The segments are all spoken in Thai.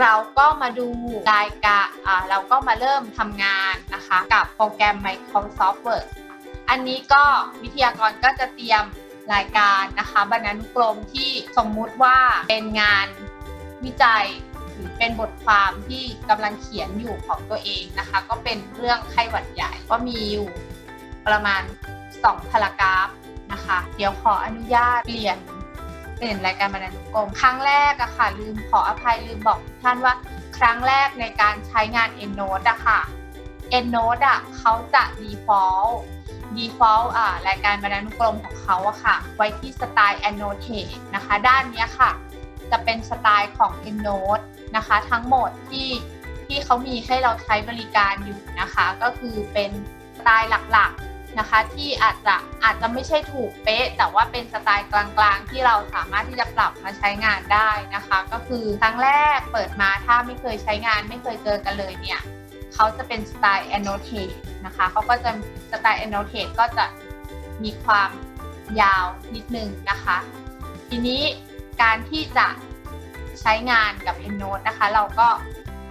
เราก็มาดูรายการเราก็มาเริ่มทำงานนะคะกับโปรแกรม Microsoft Word อันนี้ก็วิทยากรก็จะเตรียมรายการนะคะบรรณานุกรมที่สมมุติว่าเป็นงานวิจัยหรือเป็นบทความที่กำลังเขียนอยู่ของตัวเองนะคะ ก็เป็นเรื่องไข้หวัดใหญ่ก็มีอยู่ประมาณ 2 พารากราฟนะคะ เดี๋ยวขออนุญาตเปลี่ยน เปลี่ยนรายการบรรณานุกรมครั้งแรกอะค่ะ ลืมขออภัยลืมบอกท่านว่าครั้งแรกในการใช้งาน EndNote อะค่ะ EndNote อะเขาจะ default default อ่ารายการบรรณานุกรมของเขาอะค่ะ ไว้ที่สไตล์ annotate นะคะ ด้านนี้ค่ะ จะเป็นสไตล์ของ EndNote นะคะ ทั้งหมดที่ที่เขามีให้เราใช้บริการอยู่นะคะ ก็คือเป็นสไตล์หลักๆ นะคะ ที่อาจจะอาจจะไม่ใช่ถูกเป๊ะ แต่ว่าเป็นสไตล์กลางๆ ที่เราสามารถที่จะปรับมาใช้งานได้นะคะ ก็คือครั้งแรกเปิดมาถ้าไม่เคยใช้งาน ไม่เคยเจอกันเลยเนี่ยเขาจะเป็นสไตล์ annotate นะคะเขาก็จะสไตล์ annotate ก็จะมีความยาวนิดนึงนะคะ ทีนี้การที่จะใช้งานกับ EndNote นะคะ เราก็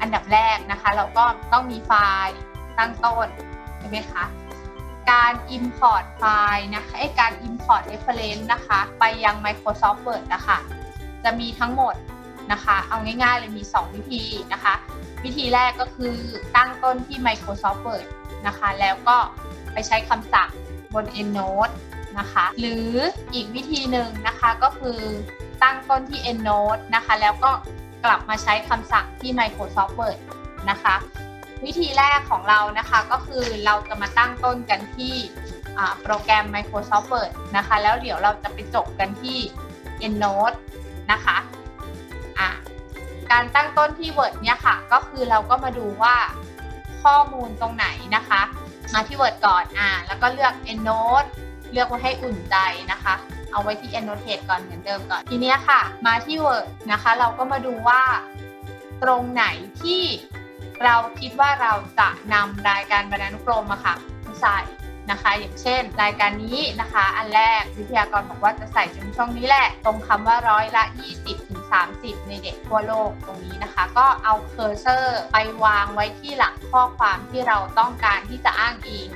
อันดับแรกนะคะ เราก็ต้องมีไฟล์ตั้งต้นใช่ไหมคะ การ import ไฟล์นะคะไอการ import reference นะคะ ไปยัง Microsoft Word นะคะจะมีทั้งหมดนะคะ เอาง่ายๆเลยมี 2 วิธีนะคะ วิธีแรกก็คือตั้งต้นที่ Microsoft Word นะคะ แล้วก็ไปใช้คำสั่งบน EndNote นะคะ หรืออีกวิธีหนึ่งนะคะก็คือตั้งต้นที่ EndNote นะคะ แล้วก็กลับมาใช้คำสั่งที่ Microsoft Word นะคะ วิธีแรกของเรานะคะก็คือเราจะมาตั้งต้นกันที่โปรแกรม Microsoft Word นะคะ แล้วเดี๋ยวเราจะไปจบกันที่ EndNote นะคะะการตั้งต้นที่ Word เนี่ยค่ะ ก็คือเราก็มาดูว่าข้อมูลตรงไหนนะคะ มาที่ Word ก่อนอ่าแล้วก็เลือก EndNote เลือกไว้ให้อุ่นใจนะคะ เอาไว้ที่ Annotate ก่อนเหมือนเดิมก่อน ทีเนี้ยค่ะ มาที่ Word นะคะ เราก็มาดูว่าตรงไหนที่ เราคิดว่าเราจะนำรายการบรรณานุกรมอะค่ะมาใส่นะคะ อย่างเช่น รายการนี้นะคะ อันแรกวิทยากรบอกว่าจะใส่ตรงช่องนี้แหละ ตรงคำว่าร้อยละ 20ถึง30 ในเด็กทั่วโลกตรงนี้นะคะ ก็เอาเคอร์เซอร์ไปวางไว้ที่หลังข้อความที่เราต้องการที่จะอ้างอิง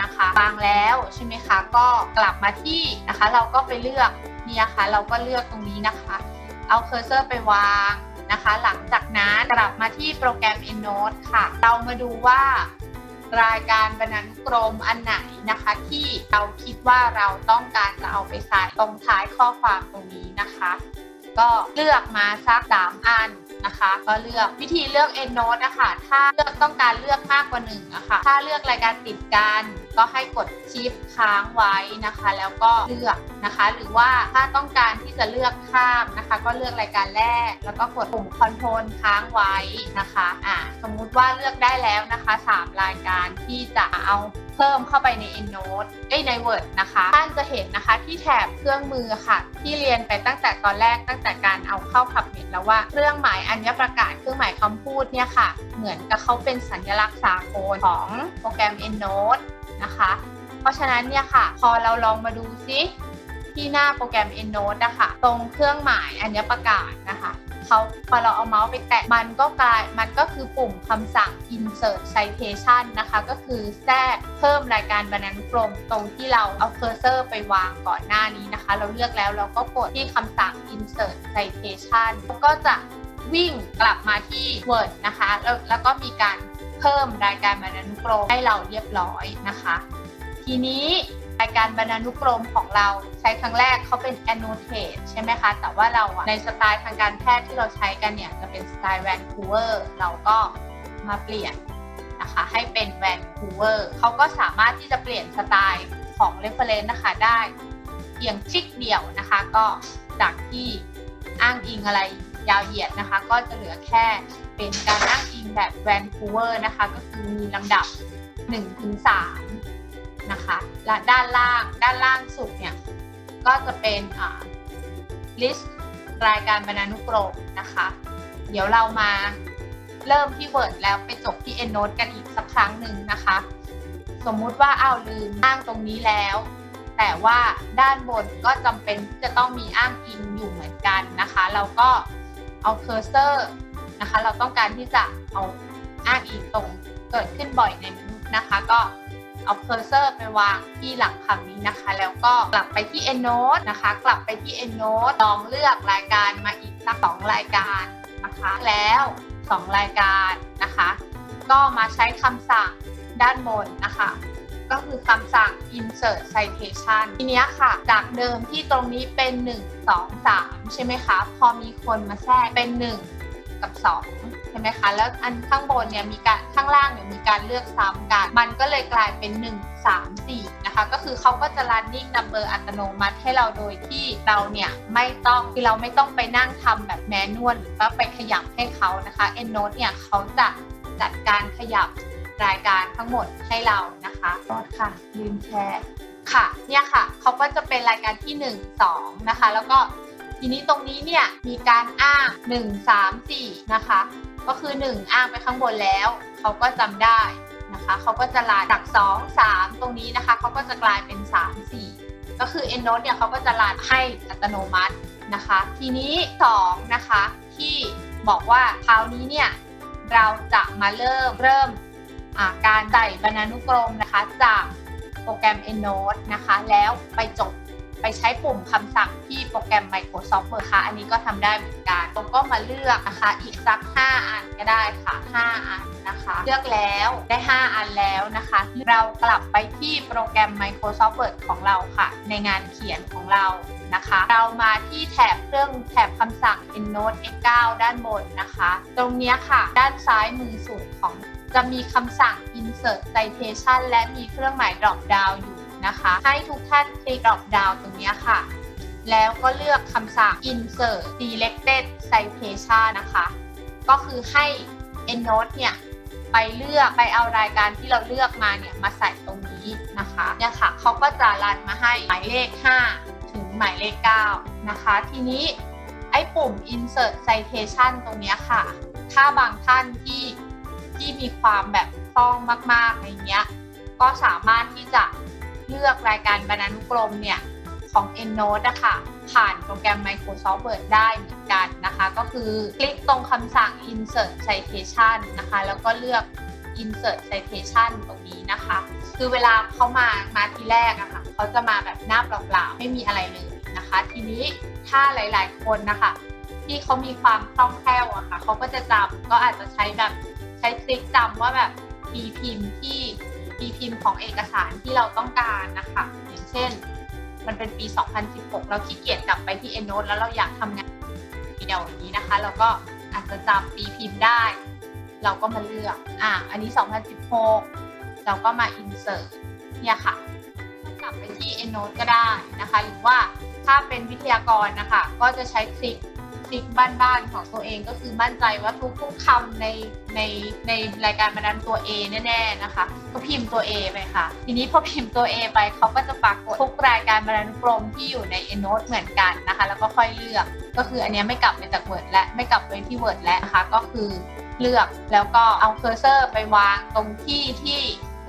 นะคะวางแล้วใช่ไหมคะ ก็กลับมาที่นะคะ เราก็ไปเลือกเนี่ยค่ะเราก็เลือกตรงนี้นะคะ เอาเคอร์เซอร์ไปวาง นะคะ หลังจากนั้นกลับมาที่โปรแกรม EndNote ค่ะ เรามาดูว่ารายการบรรณานุกรมอันไหนนะคะ ที่เราคิดว่าเราต้องการจะเอาไปใส่ตรงท้ายข้อความตรงนี้นะคะ ก็เลือกมาสักสามอันนะคะ ก็เลือกวิธีเลือก EndNote นะคะถ้าเลือกต้องการเลือกมากกว่าหนึ่งนะคะถ้าเลือกรายการติดกัน ก็ให้กด Shift ค้างไว้นะคะ แล้วก็เลือกนะคะ หรือว่าถ้าต้องการที่จะเลือกข้ามนะคะ ก็เลือกรายการแรก แล้วก็กดปุ่ม Control ค้างไว้นะคะอ่าสมมุติว่าเลือกได้แล้วนะคะ 3 รายการที่จะเอาเพิ่มเข้าไปใน EndNote เอ้ยใน Word นะคะ ท่านจะเห็นนะคะที่แถบเครื่องมือค่ะ ที่เรียนไปตั้งแต่ตอนแรกตั้งแต่การเอาเข้าขับเน็ตแล้วว่าเครื่องหมายอัญประกาศเครื่องหมายคำพูดเนี่ยค่ะ เหมือนกับเขาเป็นสัญลักษณ์สากลของโปรแกรม EndNote นะคะ เพราะฉะนั้นเนี่ยค่ะ พอเราลองมาดูซิที่หน้าโปรแกรม EndNote นะคะตรงเครื่องหมายอัญประกาศนะคะเขาพอเราเอาเมาส์ไปแตะมันก็กลายมันก็คือปุ่มคำสั่ง insert citation นะคะ ก็คือแทรกเพิ่มรายการบรรณานุกรมตรงที่เราเอาเคอร์เซอร์ไปวางก่อนหน้านี้นะคะ เราเลือกแล้วเราก็กดที่คำสั่ง insert citation ก็จะวิ่งกลับมาที่ Word นะคะ แล้วแล้วก็มีการ พิ่มรายการบรรณานุกรมให้เราเรียบร้อยนะคะ ทีนี้รายการบรรณานุกรมของเราใช้ครั้งแรกเขาเป็น annotate ใช่ไหมคะ แต่ว่าเราในสไตล์ทางการแพทย์ที่เราใช้กันเนี่ยจะเป็นสไตล์ Vancouver เราก็มาเปลี่ยนนะคะให้เป็น Vancouver เขาก็สามารถที่จะเปลี่ยนสไตล์ของ reference นะคะได้เพียงคลิกเดียวนะคะ ก็จากที่อ้างอิงอะไร ยาวเหยียดนะคะ ก็จะเหลือแค่เป็นการอ้างอิงแบบ Vancouver นะคะ ก็คือมีลำดับ1-3นะคะ และด้านล่างด้านล่างสุดเนี่ยก็จะเป็นอ่า list รายการบรรณานุกรมนะคะ เดี๋ยวเรามาเริ่มที่ Word แล้วไปจบที่ EndNote กันอีกสักครั้งหนึ่งนะคะ สมมุติว่าอ้าวลืมอ้างตรงนี้แล้ว แต่ว่าด้านบนก็จำเป็นที่จะต้องมีอ้างอิงอยู่เหมือนกันนะคะ เราก็ เอาเคอร์เซอร์นะคะ เราต้องการที่จะเอาอ้างอิงตรงเกิดขึ้นบ่อยในมนุษย์นะคะ ก็เอาเคอร์เซอร์ไปวางที่หลังคำนี้นะคะ แล้วก็กลับไปที่ EndNote นะคะ กลับไปที่ EndNote ลองเลือกรายการมาอีกสักสองรายการนะคะ แล้ว 2 รายการนะคะ ก็มาใช้คำสั่งด้านบนนะคะ ก็คือคำสั่ง insert citation ทีนี้ค่ะ จากเดิมที่ตรงนี้เป็น 1 2 3 ใช่ไหมคะ พอมีคนมาแทรกเป็น 1 กับ 2 ใช่ไหมคะ แล้วอันข้างบนเนี่ยมีการข้างล่างเนี่ยมีการเลือกซ้ำกัน มันก็เลยกลายเป็น 1 3 4 นะคะ ก็คือเขาก็จะ running number อัตโนมัติให้เราโดยที่เราเนี่ยไม่ต้องคือเราไม่ต้องไปนั่งทำแบบแมนนวลหรือว่าไปขยับให้เขานะคะ EndNote เนี่ยเขาจะจัดการขยับ รายการทั้งหมดให้เรานะคะก็ค่ะลืมแชร์ค่ะเนี่ยค่ะเขาก็จะเป็นรายการที่ 1 2 นะคะ แล้วก็ทีนี้ตรงนี้เนี่ยมีการอ้าง 1 3 4 นะคะ ก็คือ 1 อ้างไปข้างบนแล้ว เขาก็จำได้นะคะเขาก็จะลาจาก 2 3 ตรงนี้นะคะเขาก็จะกลายเป็น 3 4 ก็คือ EndNote เนี่ยเขาก็จะลาให้อัตโนมัตินะคะ ทีนี้ 2 นะคะที่บอกว่าคราวนี้เนี่ยเราจะมาเริ่มเริ่ม การใส่บรรณานุกรมนะคะ จากโปรแกรม EndNote นะคะ แล้วไปจบไปใช้ปุ่มคำสั่งที่โปรแกรม Microsoft Word ค่ะ อันนี้ก็ทำได้เหมือนกันเราก็มาเลือกนะคะ อีกสัก 5 อันก็ได้ค่ะ 5 อันนะคะ เลือกแล้วได้ 5 อันแล้วนะคะ เรากลับไปที่โปรแกรม Microsoft Word ของเราค่ะ ในงานเขียนของเรานะคะ เรามาที่แถบเครื่องแถบคำสั่ง EndNote X9 ด้านบนนะคะ ตรงนี้ค่ะ ด้านซ้ายมือสุดของ จะมีคำสั่ง insert citation และมีเครื่องหมาย drop down อยู่นะคะ ให้ทุกท่านคลิก drop down ตรงนี้ค่ะ แล้วก็เลือกคำสั่ง insert selected citation นะคะ ก็คือให้ EndNote เนี่ยไปเลือกไปเอารายการที่เราเลือกมาเนี่ยมาใส่ตรงนี้นะคะเนี่ยค่ะเขาก็จะรันมาให้หมายเลข 5 ถึงหมายเลข 9 นะคะ ทีนี้ไอ้ปุ่ม insert citation ตรงนี้ค่ะ ถ้าบางท่านที่ ที่มีความแบบคล่องมากๆอะไรเงี้ย ก็สามารถที่จะเลือกรายการบรรณานุกรมเนี่ยของ EndNote อะค่ะผ่านโปรแกรม Microsoft Word ได้เหมือนกันนะคะ ก็คือคลิกตรงคำสั่ง insert citation นะคะ แล้วก็เลือก insert citation ตรงนี้นะคะ คือเวลาเขามามาทีแรกอะค่ะเขาจะมาแบบหน้าเปล่าๆ ไม่มีอะไรเลยนะคะ ทีนี้ถ้าหลายๆคนนะคะ ที่เขามีความคล่องแคล่วอะค่ะเขาก็จะจำก็อาจจะใช้แบบ ช้ทริคจำว่าแบบปีพิมพ์ที่ปีพิมพ์ของเอกสารที่เราต้องการนะคะ อย่างเช่น มันเป็นปี 2016 เราขี้เกียจกลับไปที่ EndNote แล้วเราอยากทำงานปีเดียวนี้นะคะ เราก็อาจจะจำปีพิมพ์ได้ เราก็มาเลือก อะ อันนี้ 2016 เราก็มา insert เนี่ยค่ะ กลับไปที่ EndNote ก็ได้นะคะ หรือว่าถ้าเป็นวิทยากรนะคะ ก็จะใช้คลิกิกบ้านๆของตัวเองก็คือมั่นใจว่าทุกๆคำในในในรายการบรรณาตัว A แน่ๆนะคะ ก็พิมพ์ตัว A ไปค่ะ ทีนี้พอพิมพ์ตัว A ไปเขาก็จะปรากฏทุกรายการบรรณานุกรมที่อยู่ใน EndNote เหมือนกันนะคะ แล้วก็ค่อยเลือก ก็คืออันนี้ไม่กลับไปจาก Word และไม่กลับไปที่ Word แล้วนะคะ ก็คือเลือกแล้วก็เอาเคอร์เซอร์ไปวางตรงที่ที่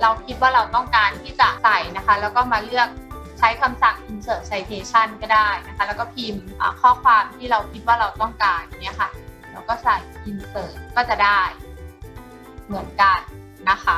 เราคิดว่าเราต้องการที่จะใส่นะคะ แล้วก็มาเลือก ใช้คำสั่ง insert citation ก็ได้นะคะ แล้วก็พิมพ์ข้อความที่เราคิดว่าเราต้องการเนี่ยค่ะ แล้วก็ใส่ insert ก็จะได้เหมือนกันนะคะ